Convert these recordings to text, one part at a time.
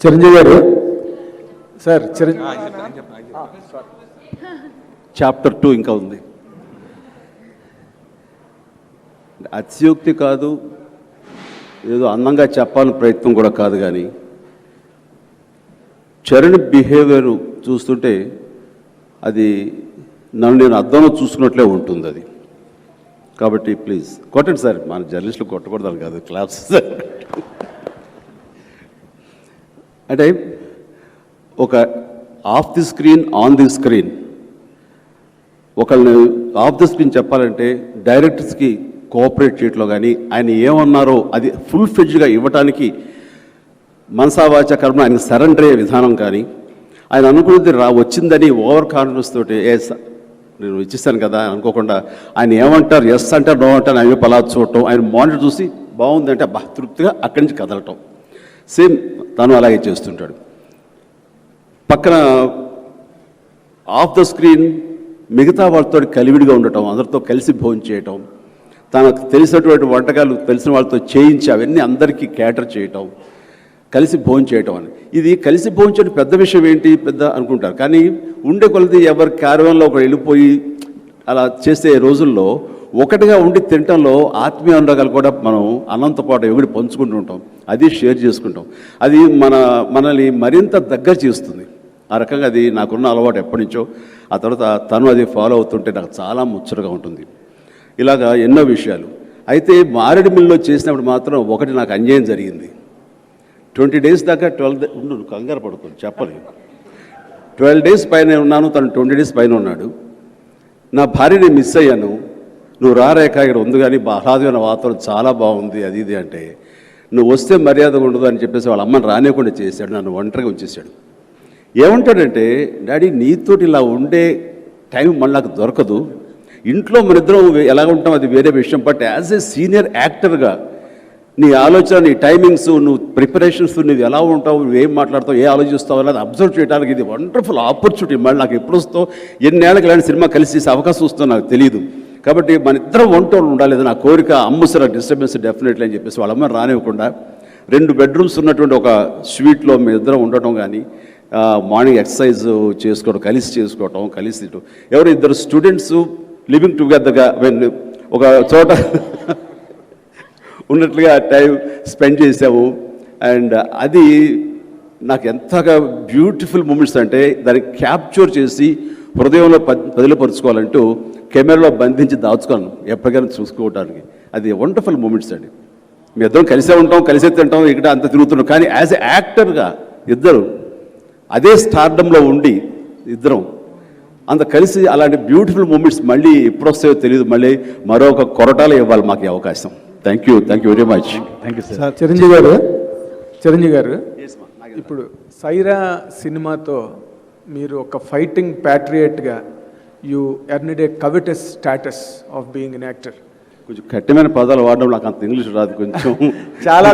Chiranjeevi garu? Sir Chiranjeevi chapter two ఇంకా ఉంది. అతిశయోక్తి కాదు ఏదో అందంగా చెప్పాలని ప్రయత్నం కూడా కాదు కానీ చరణ్ బిహేవియర్ చూస్తుంటే అది నన్ను నేను అద్దంలో చూసుకున్నట్లే ఉంటుంది అది కాబట్టి ప్లీజ్ కొట్టండి సార్ మన జర్నలిస్టులు కొట్టకూడదని కాదు క్లాస్ అంటే ఒక off the screen on the screen ఒకళ్ళని ఆఫ్ ది స్క్రీన్ చెప్పాలంటే డైరెక్టర్స్కి కోఆపరేట్ చేయట్లో కానీ ఆయన ఏమన్నారో అది ఫుల్ ఫ్లెడ్జ్గా ఇవ్వటానికి మనసావాచ కర్మ ఆయన సరెండర్ అయ్యే విధానం కానీ ఆయన అనుకున్నది రా వచ్చిందని ఓవర్ కాన్ఫిడెన్స్ తోటి ఏ స- నేను ఇచ్చిస్తాను కదా అనుకోకుండా ఆయన ఏమంటారు ఎస్ అంటారు నో అంటారు ఆయన వైపు అలా చూడటం ఆయన మానిటర్ చూసి బాగుందంటే బా తృప్తిగా అక్కడి నుంచి కదలటం. సేమ్ తను అలాగే చేస్తుంటాడు. పక్కన ఆఫ్ ద స్క్రీన్ మిగతా వాళ్ళతో కలివిడిగా ఉండటం అందరితో కలిసి భోజనం చేయటం తనకు తెలిసినటువంటి వంటకాలు తెలిసిన వాళ్ళతో చేయించి అవన్నీ అందరికీ క్యాటర్ చేయటం కలిసి భోజనం చేయటం అని. ఇది కలిసి భోజనం చేయడం పెద్ద విషయం ఏంటి? పెద్ద అనుకుంటారు. కానీ ఉండే కొలది ఎవరి క్యారవన్లో ఒకరు వెళ్ళిపోయి అలా చేసే రోజుల్లో ఒకటిగా ఉండి తినటంలో ఆత్మీయ అనురాగాలు కూడా మనం అన్నంతో పాటు ఎగుడి పంచుకుంటూ ఉంటాం. అది షేర్ చేసుకుంటాం. అది మన మనల్ని మరింత దగ్గర చేస్తుంది. ఆ రకంగా అది నాకున్న అలవాటు ఎప్పటి నుంచో. ఆ తర్వాత తను అది ఫాలో అవుతుంటే నాకు చాలా ముచ్చటగా ఉంటుంది. ఇలాగా ఎన్నో విషయాలు. అయితే మారేడుమిల్లిలో చేసినప్పుడు మాత్రం ఒకటి నాకు అన్యాయం జరిగింది. ట్వంటీ డేస్ దాకా ట్వెల్వ్ ఉండు కంగారు పడుతుంది చెప్పలేదు ట్వెల్వ్ డేస్ పైన ఉన్నాను తను ట్వంటీ డేస్ పైన ఉన్నాడు. నా భార్యని మిస్ అయ్యాను. నువ్వు రారేక ఇక్కడ ఉంది కానీ ఆహ్లాదమైన వాతావరణం చాలా బాగుంది అది ఇది అంటే. నువ్వు వస్తే మర్యాద ఉండదు అని చెప్పేసి వాళ్ళ అమ్మని రానివ్వకుండా చేశాడు నన్ను ఒంటరిగా ఉంచేశాడు. ఏమంటాడంటే డాడీ నీతోటి ఇలా ఉండే టైం మళ్ళీ నాకు దొరకదు. ఇంట్లో మన ఇద్దరం ఎలా ఉంటాం అది వేరే విషయం బట్ యాజ్ ఏ సీనియర్ యాక్టర్గా నీ ఆలోచన నీ టైమింగ్స్ నువ్వు ప్రిపరేషన్స్ నువ్వు ఎలా ఉంటావు నువ్వు ఏం మాట్లాడతావు ఏ ఆలోచిస్తావు అనేది అబ్జర్వ్ చేయడానికి ఇది వండర్ఫుల్ ఆపర్చునిటీ. మళ్ళీ నాకు ఎప్పుడు వస్తావు ఎన్నేళ్ళకి ఇలాంటి సినిమా కలిసి చేసే అవకాశం వస్తుందో నాకు తెలియదు కాబట్టి మన ఇద్దరం ఒంటోళ్ళు ఉండాలి నా కోరిక అమ్ముసర డిస్టర్బెన్స్ డెఫినెట్లీ అని చెప్పేసి వాళ్ళ అమ్మ రానివ్వకుండా రెండు బెడ్రూమ్స్ ఉన్నటువంటి ఒక స్వీట్లో మీ ఇద్దరం ఉండటం కానీ మార్నింగ్ ఎక్సర్సైజ్ చేసుకోవడం కలిసి చేసుకోవటం కలిసి ఎవరు ఇద్దరు స్టూడెంట్స్ లివింగ్ టుగెదర్గా వెన్ ఒక చోట ఉన్నట్లుగా టైం స్పెండ్ చేసాము అండ్ అది నాకు ఎంతగా బ్యూటిఫుల్ మూమెంట్స్ అంటే దాన్ని క్యాప్చర్ చేసి హృదయంలో పదిలపరుచుకోవాలంటూ కెమెరాలో బంధించి దాచుకోను ఎప్పటికైనా చూసుకోవడానికి అది వండర్ఫుల్ మూమెంట్స్ అండి. మీ ఇద్దరం కలిసే ఉంటాం కలిసే తింటాం ఇక్కడ అంత తిరుగుతున్నాం. కానీ యాజ్ ఎ యాక్టర్గా ఇద్దరు అదే స్టార్డంలో ఉండి ఇద్దరం అంత కలిసి అలాంటి బ్యూటిఫుల్ మూమెంట్స్ మళ్ళీ ఎప్పుడు వస్తాయో తెలియదు మళ్ళీ మరొక కొరటాలు ఇవ్వాలి మాకు అవకాశం. Thank you thank you very much. Thank you sir Chiranjeevi garu? Chiranjeevi garu ఇప్పుడు సైరా సినిమాతో మీరు ఒక fighting ప్యాట్రియేట్గా you earned a coveted status of being an actor కొంచెం కఠినమైన పదాలు వాడడం నాకు అంత ఇంగ్లీష్ రాదు కొంచెం చాలా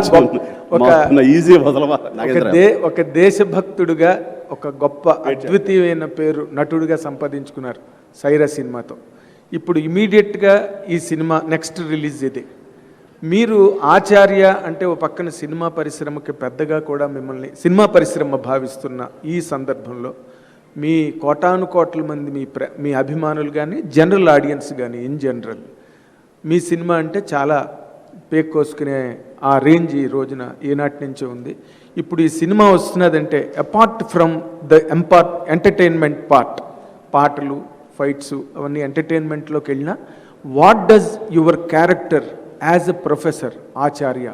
ఒక- ఈజీ ఒక దేశభక్తుడుగా ఒక గొప్ప అద్వితీయమైన పేరు నటుడిగా సంపాదించుకున్నారు సైరా సినిమాతో. ఇప్పుడు ఇమీడియట్గా ఈ సినిమా నెక్స్ట్ రిలీజ్ ఇది. మీరు ఆచార్య అంటే ఓ పక్కన సినిమా పరిశ్రమకి పెద్దగా కూడా మిమ్మల్ని సినిమా పరిశ్రమ భావిస్తున్న ఈ సందర్భంలో మీ కోటాను కోట్ల మంది మీ ప్ర మీ అభిమానులు కానీ జనరల్ ఆడియన్స్ కానీ ఇన్ జనరల్. మీ సినిమా అంటే చాలా పేక్కోసుకునే ఆ రేంజ్ ఈ రోజున ఈనాటి నుంచే ఉంది. ఇప్పుడు ఈ cinema వస్తున్నదంటే apart from the impart entertainment part పాటలు ఫైట్స్ అవన్నీ ఎంటర్టైన్మెంట్లోకి వెళ్ళినా what does your character as a professor Acharya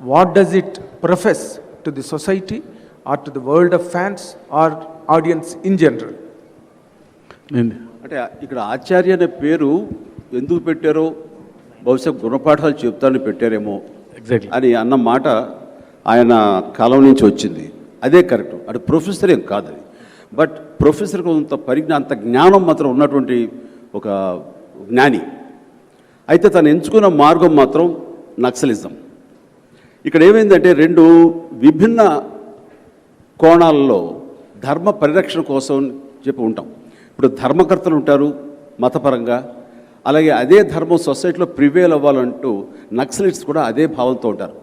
what does it profess to the society or to the world of fans or audience in general అంటే ఇక్కడ ఆచార్య అనే పేరు ఎందుకు పెట్టారో బహుశా గుణపాఠాలు చెప్తానని పెట్టారేమో ఎగ్జాక్ట్లీ అని అన్న మాట ఆయన కాలం నుంచి వచ్చింది. అదే కరెక్ట్. అటు ప్రొఫెసర్ ఏం కాదు అది. బట్ ప్రొఫెసర్కి కొంత పరిజ్ఞా అంత జ్ఞానం మాత్రం ఉన్నటువంటి ఒక జ్ఞాని. అయితే తను ఎంచుకున్న మార్గం మాత్రం నక్సలిజం. ఇక్కడ ఏమైందంటే రెండు విభిన్న కోణాల్లో ధర్మ పరిరక్షణ కోసం చెప్పి ఉంటాం. ఇప్పుడు ధర్మకర్తలు ఉంటారు మతపరంగా. అలాగే అదే ధర్మం సొసైటీలో ప్రివేల్ అవ్వాలంటూ నక్సలిట్స్ కూడా అదే భావంతో ఉంటారు.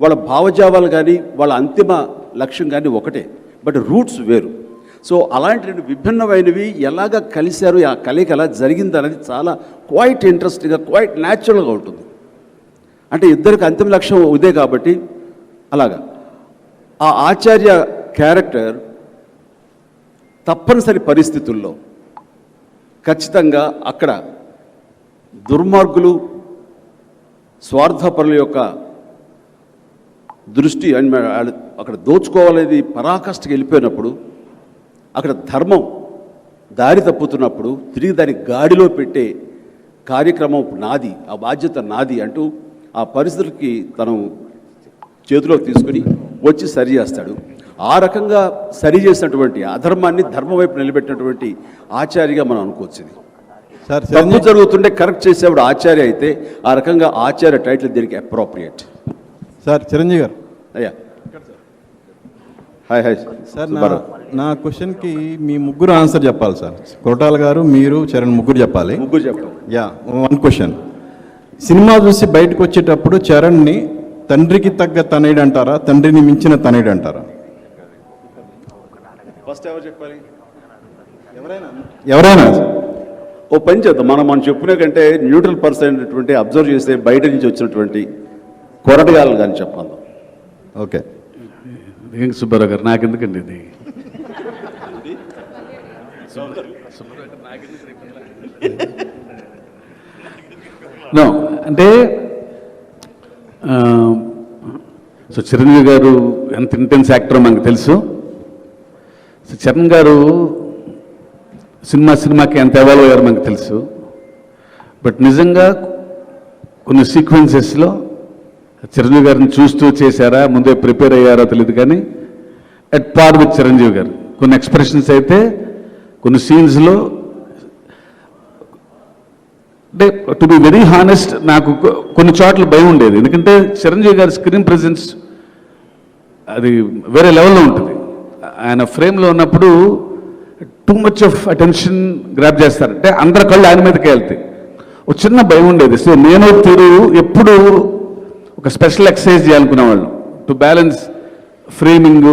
వాళ్ళ భావజావాలు కానీ వాళ్ళ అంతిమ లక్ష్యం కానీ ఒకటే బట్ రూట్స్ వేరు. సో అలాంటి రెండు విభిన్నమైనవి ఎలాగ కలిశారు ఆ కలయిక ఎలా జరిగింది అనేది చాలా క్వైట్ ఇంట్రెస్టింగ్గా క్వైట్ న్యాచురల్గా ఉంటుంది. అంటే ఇద్దరికి అంతిమ లక్ష్యం ఇదే కాబట్టి అలాగా. ఆ ఆచార్య క్యారెక్టర్ తప్పనిసరి పరిస్థితుల్లో ఖచ్చితంగా అక్కడ దుర్మార్గులు స్వార్థపరుల యొక్క దృష్టి అక్కడ దోచుకోవాలనేది పరాకాష్ఠకి వెళ్ళిపోయినప్పుడు అక్కడ ధర్మం దారి తప్పుతున్నప్పుడు తిరిగి దాన్ని గాడిలో పెట్టే కార్యక్రమం నాది ఆ బాధ్యత నాది అంటూ ఆ పరిస్థితులకి తను చేతిలోకి తీసుకుని వచ్చి సరి చేస్తాడు. ఆ రకంగా సరి చేసినటువంటి అధర్మాన్ని ధర్మం వైపు నిలబెట్టినటువంటి ఆచార్యగా మనం అనుకోవచ్చు సార్ తప్పు జరుగుతుంటే కరెక్ట్ చేసేవాడు ఆచార్య అయితే ఆ రకంగా ఆచార్య టైటిల్ దీనికి అప్రోప్రియేట్. సార్ చిరంజీవి గారు. అయ్యా. Hi hi. సార్ నా. నా క్వశ్చన్కి మీ ముగ్గురు ఆన్సర్ చెప్పాలి సార్. కొరటాల గారు మీరు చరణ్ ముగ్గురు చెప్పాలి. ముగ్గురు చెప్పండి యా వన్ క్వశ్చన్. సినిమా చూసి బయటకు వచ్చేటప్పుడు చరణ్ని తండ్రికి తగ్గ తనయుడు అంటారా తండ్రిని మించిన తనయుడు అంటారా ఫస్ట్ ఎవరు చెప్పాలి? ఎవరైనా? ఓ పని చేద్దాం. మనం మనం చెప్పుకునే కంటే న్యూట్రల్ పర్సన్ అయినటువంటి అబ్జర్వ్ చేస్తే బయట నుంచి వచ్చినటువంటి కొరటగాలు కానీ చెప్పాలి. ఓకే. ఏం సుబ్బారావు గారు నాకెందుకండి ఇది? నో అంటే సో చిరంజీవి గారు ఎంత ఇంటెన్స్ యాక్టర్ మనకు తెలుసు? చరణ్ గారు సినిమా సినిమాకి ఎంత ఎవాల్వ్ అయ్యారో మనకు తెలుసు. బట్ నిజంగా కొన్ని సీక్వెన్సెస్లో చిరంజీవి గారిని చూస్తూ చేశారా ముందే ప్రిపేర్ అయ్యారో తెలియదు కానీ అట్ పార్ విత్ చిరంజీవి గారు. కొన్ని ఎక్స్ప్రెషన్స్ అయితే కొన్ని సీన్స్లో అంటే టు బి వెరీ హానెస్ట్ నాకు కొన్ని చోట్ల భయం ఉండేది. ఎందుకంటే చిరంజీవి గారి స్క్రీన్ ప్రెజెన్స్ అది వేరే లెవెల్లో ఉంటుంది. ఆయన ఫ్రేమ్లో ఉన్నప్పుడు too much of attention grab చేస్తారు. అంటే అందరి కళ్ళు ఆయన మీదకి వెళ్తాయి. ఒక చిన్న భయం ఉండేది. సో నేను తీరు ఎప్పుడు ఒక స్పెషల్ ఎక్సర్సైజ్ చేయాలనుకునేవాళ్ళం టు బ్యాలెన్స్ ఫ్రేమింగ్.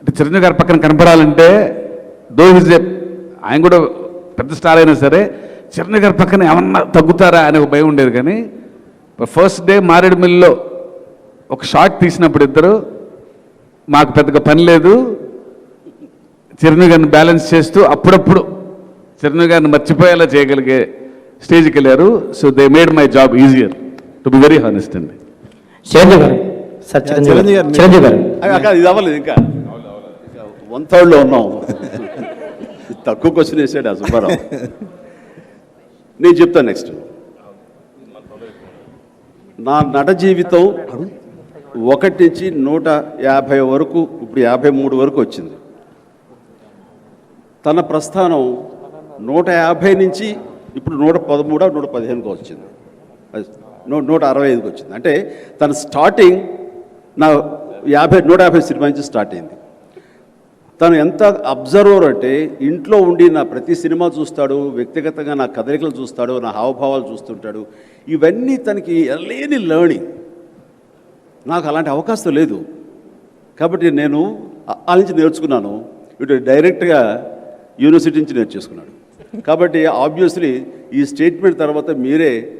అంటే చిరంజీవి గారి పక్కన కనపడాలంటే దో హిజ్ ఆయన కూడా పెద్ద స్టార్ అయినా సరే చిరంజీవి గారి పక్కన ఏమన్నా తగ్గుతారా అనే ఒక భయం ఉండేది. కానీ ఫస్ట్ డే మారేడుమిల్లిలో ఒక షాట్ తీసినప్పుడు ఇద్దరు మాకు పెద్దగా పని లేదు. చిరంజీవి గారిని బ్యాలెన్స్ చేస్తూ అప్పుడప్పుడు చిరంజీవి గారిని మర్చిపోయేలా చేయగలిగే స్టేజ్కి వెళ్ళారు. So they made my job easier to be very honest అండి. చిరంజీవి గారు సార్ చిరంజీవి చిరంజీవి గారు గారు. చిరంజీవి గారు. అయ్య, అక్క, ఇది అవ్వలేదు ఇంకా. వన్ థర్డ్లో ఉన్నాం. తక్కువ క్వశ్చన్ వేసాడు ఆ సుబ్బారావు. నేను చెప్తాను నెక్స్ట్ నా నట జీవితం ఒకటి నుంచి నూట యాభై వరకు ఇప్పుడు యాభై మూడు వరకు వచ్చింది. తన ప్రస్థానం నూట యాభై నుంచి ఇప్పుడు నూట పదమూడు నూట పదిహేనుకి వచ్చింది. అది నూ- నూట అరవై ఐదుకి వచ్చింది. అంటే తన స్టార్టింగ్ నా యాభై నూట యాభై సినిమా నుంచి స్టార్ట్ అయింది. తను ఎంత అబ్జర్వర్ అంటే ఇంట్లో ఉండి నా ప్రతి సినిమా చూస్తాడు వ్యక్తిగతంగా నా కదలికలు చూస్తాడు నా హావభావాలు చూస్తుంటాడు. ఇవన్నీ తనకి లేని లర్నింగ్ నాకు అలాంటి అవకాశం లేదు. కాబట్టి నేను ఆ- నుంచి నేర్చుకున్నాను. ఇటు డైరెక్ట్గా యూనివర్సిటీ నుంచి నేర్చేసుకున్నాడు. కాబట్టి ఆబ్వియస్లీ ఈ స్టేట్మెంట్ తర్వాత మీరే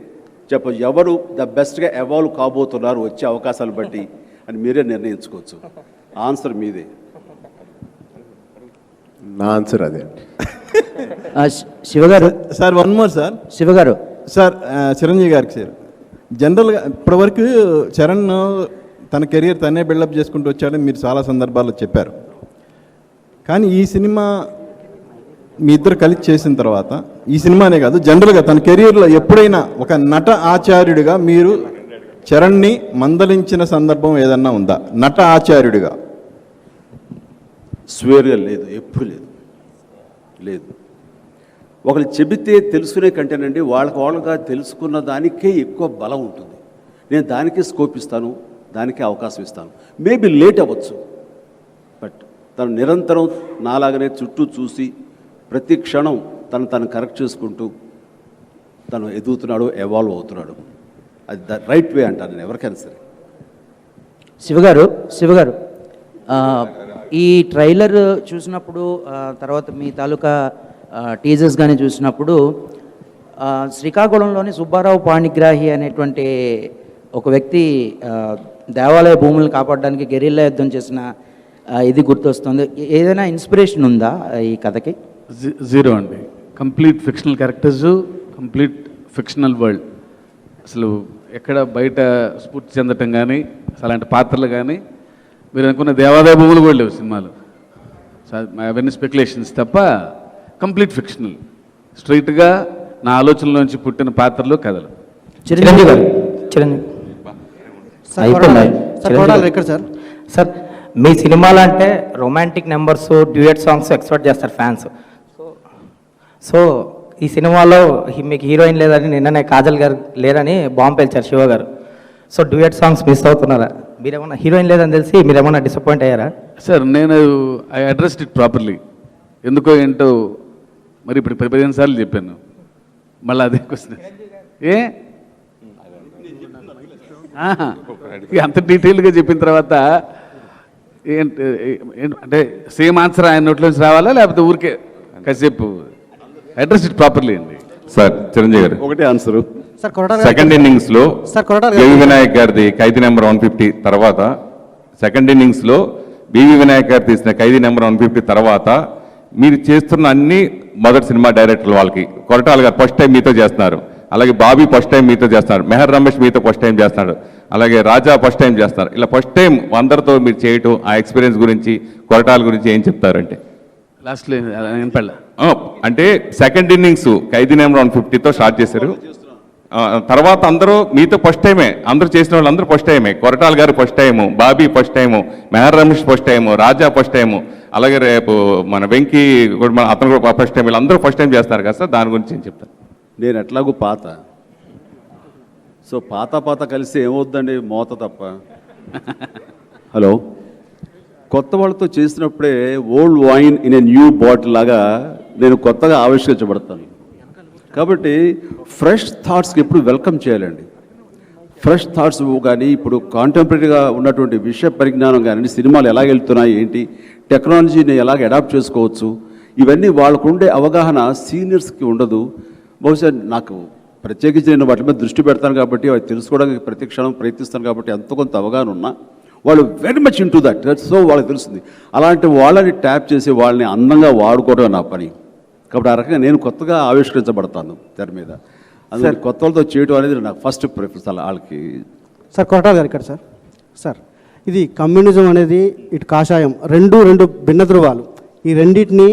చెప్ప ఎవరు ద బెస్ట్గా ఎవాల్వ్ కాబోతున్నారు వచ్చే అవకాశాలు బట్టి అని మీరే నిర్ణయించుకోవచ్చు. ఆన్సర్ మీదే. నా ఆన్సర్ అదే శివగారు. Sir one more sir. శివగారు. Sir Chiranjeevi గారికి సార్ జనరల్గా ఇప్పటివరకు చరణ్ తన కెరియర్ తనే బిల్డప్ చేసుకుంటూ వచ్చాడని మీరు చాలా సందర్భాల్లో చెప్పారు. కానీ ఈ సినిమా మీ ఇద్దరు కలిసి చేసిన తర్వాత ఈ సినిమానే కాదు జనరల్గా తన కెరియర్లో ఎప్పుడైనా ఒక నట ఆచార్యుడిగా మీరు చరణ్ని మందలించిన సందర్భం ఏదన్నా ఉందా? నట ఆచార్యుడిగా? స్వేర్గా లేదు ఎప్పుడు లేదు. లేదు. ఒకరు చెబితే తెలుసుకునే కంటేనండి వాళ్ళకి వాళ్ళగా తెలుసుకున్న దానికే ఎక్కువ బలం ఉంటుంది. నేను దానికే స్కోప్ ఇస్తాను దానికే అవకాశం ఇస్తాను. మేబీ లేట్ అవ్వచ్చు. బట్ తను నిరంతరం నాలాగనే చుట్టూ చూసి ప్రతి క్షణం తను తను కరెక్ట్ చేసుకుంటూ తను ఎదుగుతున్నాడు ఎవాల్వ్ అవుతున్నాడు. అది ద రైట్ వే అంటాను నేను ఎవరికైనా సరే. శివగారు శివగారు ఈ ట్రైలర్ చూసినప్పుడు తర్వాత మీ తాలూకా టీజర్స్ కానీ చూసినప్పుడు శ్రీకాకుళంలోని సుబ్బారావు పాణిగ్రాహి అనేటువంటి ఒక వ్యక్తి దేవాలయ భూములను కాపాడడానికి గెరిల్లా యుద్ధం చేసిన ఇది గుర్తొస్తుంది. ఏదైనా ఇన్స్పిరేషన్ ఉందా ఈ కథకి? జీ- జీరో అండి. Complete fictional characters complete fictional world. అసలు ఎక్కడ బయట స్ఫూర్తి చెందటం కానీ అలాంటి పాత్రలు కానీ మీరు అనుకున్న దేవాదాయ భూములు కూడా లేవు సినిమాలు. అవన్నీ స్పెక్యులేషన్స్ తప్ప కంప్లీట్ ఫిక్షనల్. స్ట్రైట్గా నా ఆలోచనలోంచి పుట్టిన పాత్రలు కథలు. చిరంజీవి గారు. చిరంజీవి. సార్. సార్ మీ సినిమాలు అంటే romantic numbers duet songs expect చేస్తారు ఫ్యాన్స్. సో సో ఈ సినిమాలో హి- మీకు హీరోయిన్ లేదని నిన్ననే కాజల్ గారు లేరని బాంబు పేల్చారు శివ గారు. సో డ్యూయట్ సాంగ్స్ మిస్ అవుతున్నారా? మీరేమన్నా హీరోయిన్ లేదని తెలిసి మీరేమన్నా డిసప్పాయింట్ అయ్యారా? సార్ నేను ఐ అడ్రస్డ్ ఇట్ ప్రాపర్లీ. ఎందుకో ఏంటో మరి ఇప్పుడు పది పదిహేను సార్లు చెప్పాను. మళ్ళీ అదే క్వశ్చన్ ఏ? అంత డీటెయిల్గా చెప్పిన తర్వాత ఏంటి అంటే సేమ్ ఆన్సర్ ఆయన నోట్లోంచి రావాలా లేకపోతే ఊరికే కాసేపు? అడ్రస్ ఇట్ ప్రాపర్లీ అండి. సార్ చిరంజీవి గారు. ఒకటే ఆన్సరు. సెకండ్ ఇన్నింగ్స్లో బివి వినాయక్ గారిది ఖైదీ నెంబర్ వన్ ఫిఫ్టీ తర్వాత సెకండ్ ఇన్నింగ్స్లో బివి వినాయక్ గారు తీసిన ఖైదీ నెంబర్ వన్ ఫిఫ్టీ తర్వాత మీరు చేస్తున్న అన్ని మొదటి సినిమా డైరెక్టర్లు వాళ్ళకి. కొరటాల గారు ఫస్ట్ టైం మీతో చేస్తున్నారు. అలాగే బాబీ ఫస్ట్ టైం మీతో చేస్తున్నారు. మెహర్ రమేష్ మీతో ఫస్ట్ టైం చేస్తున్నాడు. అలాగే రాజా ఫస్ట్ టైం చేస్తున్నారు. ఇలా ఫస్ట్ టైం అందరితో మీరు చేయటం ఆ ఎక్స్పీరియన్స్ గురించి కొరటాల గురించి ఏం చెప్తారంటే? ఆ, అంటే second innings Khaidi number one ఫిఫ్టీతో start చేశారు. తర్వాత అందరూ మీతో ఫస్ట్ టైమే అందరూ చేసిన వాళ్ళు అందరూ ఫస్ట్ టైమే Koratala garu first time Bobby first time Meher Ramesh first time Raja first time అలాగే రేపు మన వెంకీ కూడా మన అతను కూడా ఫస్ట్ టైం వీళ్ళందరూ ఫస్ట్ టైం చేస్తారు కదా సార్? దాని గురించి నేను చెప్తాను నేను ఎట్లాగూ పాత. సో పాత పాత కలిసి ఏమవుద్దండి? మోత తప్ప. హలో? కొత్త వాళ్ళతో చేసినప్పుడే old wine in a new bottle లాగా నేను కొత్తగా ఆవిష్కరించబడతాను. కాబట్టి ఫ్రెష్ థాట్స్కి ఎప్పుడు వెల్కమ్ చేయాలండి. ఫ్రెష్ థాట్స్ కానీ ఇప్పుడు కాంటెంపరీగా ఉన్నటువంటి విషయ పరిజ్ఞానం కానీ సినిమాలు ఎలా వెళ్తున్నాయి ఏంటి టెక్నాలజీని ఎలాగ అడాప్ట్ చేసుకోవచ్చు ఇవన్నీ వాళ్ళకు ఉండే అవగాహన సీనియర్స్కి ఉండదు. బహుశా నాకు ప్రత్యేకించి నేను వాటి మీద దృష్టి పెడతాను కాబట్టి అవి తెలుసుకోవడానికి ప్రతి క్షణం ప్రయత్నిస్తాను కాబట్టి ఎంతో కొంత అవగాహన ఉన్నా వాళ్ళు very much into that so వాళ్ళకి తెలుస్తుంది. అలాంటి వాళ్ళని ట్యాప్ చేసి వాళ్ళని అందంగా వాడుకోవడం నా పని. కాబట్టి ఆ రకంగా నేను కొత్తగా ఆవిష్కరించబడతాను తెర మీద. అందుకని కొత్త వాళ్ళతో చేయడం అనేది నాకు ఫస్ట్ ప్రిఫరెన్స్ అలా వాళ్ళకి. సార్ కొరటాల గారు ఇక్కడ సార్. సార్ ఇది కమ్యూనిజం అనేది ఇటు కాషాయం రెండు రెండు భిన్న ధృవాలు. ఈ రెండింటిని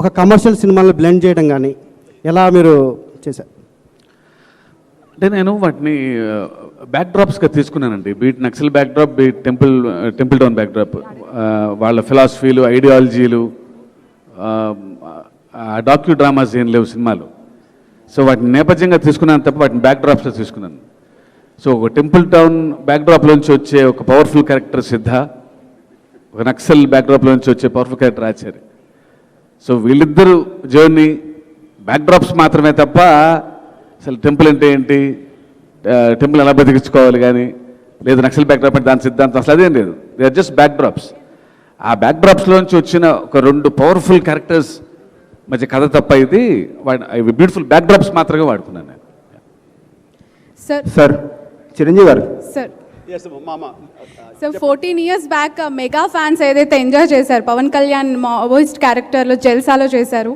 ఒక కమర్షియల్ సినిమాలో బ్లెండ్ చేయడం కానీ ఎలా మీరు చేశారు? అంటే నేను వాటిని బ్యాక్ డ్రాప్స్గా తీసుకున్నానండి. Be it Naxal backdrop be it temple temple town backdrop వాళ్ళ ఫిలాసఫీలు ఐడియాలజీలు డాక్యూ డ్రామాస్ ఏం లేవు సినిమాలు. సో వాటిని నేపథ్యంగా తీసుకున్నాను తప్ప వాటిని బ్యాక్ డ్రాప్స్లో తీసుకున్నాను. సో ఒక టెంపుల్ టౌన్ బ్యాక్ డ్రాప్లోంచి వచ్చే ఒక పవర్ఫుల్ క్యారెక్టర్ సిద్ధ ఒక నక్సల్ బ్యాక్ డ్రాప్లోంచి వచ్చే పవర్ఫుల్ క్యారెక్టర్ ఆచార్య. సో వీళ్ళిద్దరు జర్నీ బ్యాక్ డ్రాప్స్ మాత్రమే తప్ప అసలు టెంపుల్ అంటే ఏంటి టెంపుల్ ఎలా బతికించుకోవాలి కానీ లేదు నక్సల్ బ్యాక్ డ్రాప్ అంటే దాని సిద్ధాంతం అసలు అదేం లేదు. They are just backdrops ఆ బ్యాక్ డ్రాప్స్లోంచి వచ్చిన ఒక రెండు పవర్ఫుల్ క్యారెక్టర్స్ మధ్య కథ తప్ప ఇది వాడి బ్యూటిఫుల్ బ్యాక్ డ్రాప్స్ మాత్రమే వాడుకున్నాను నేను. Sir sir Chiranjeevi garu. Sir so fourteen years back mega fans ఏదైతే ఎంజాయ్ చేశారు పవన్ కళ్యాణ్ మావోయిస్ట్ క్యారెక్టర్లో జల్సాలో చేశారు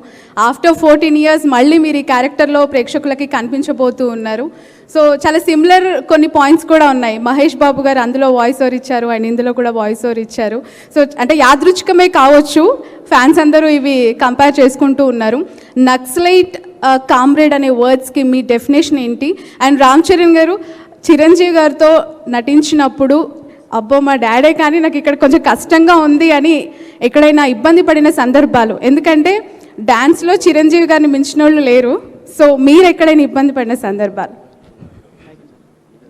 ఆఫ్టర్ ఫోర్టీన్ ఇయర్స్ మళ్ళీ మీరు ఈ క్యారెక్టర్లో ప్రేక్షకులకి కనిపించబోతూ ఉన్నారు. సో చాలా సిమిలర్ కొన్ని పాయింట్స్ కూడా ఉన్నాయి. మహేష్ బాబు గారు అందులో వాయిస్ ఓవర్ ఇచ్చారు అండ్ ఇందులో కూడా వాయిస్ ఓవర్ ఇచ్చారు. సో అంటే యాదృచ్ఛికమే కావచ్చు ఫ్యాన్స్ అందరూ ఇవి కంపేర్ చేసుకుంటూ ఉన్నారు. నక్సలైట్ కామ్రేడ్ అనే వర్డ్స్కి మీ డెఫినేషన్ ఏంటి? అండ్ రామ్ చరణ్ గారు చిరంజీవి గారితో నటించినప్పుడు అబ్బో మా డాడే కానీ నాకు ఇక్కడ కొంచెం కష్టంగా ఉంది అని ఎక్కడైనా ఇబ్బంది పడిన సందర్భాలు. ఎందుకంటే డ్యాన్స్లో చిరంజీవి గారిని మించిన వాళ్ళు లేరు. సో మీరు ఎక్కడైనా ఇబ్బంది పడిన సందర్భాలు?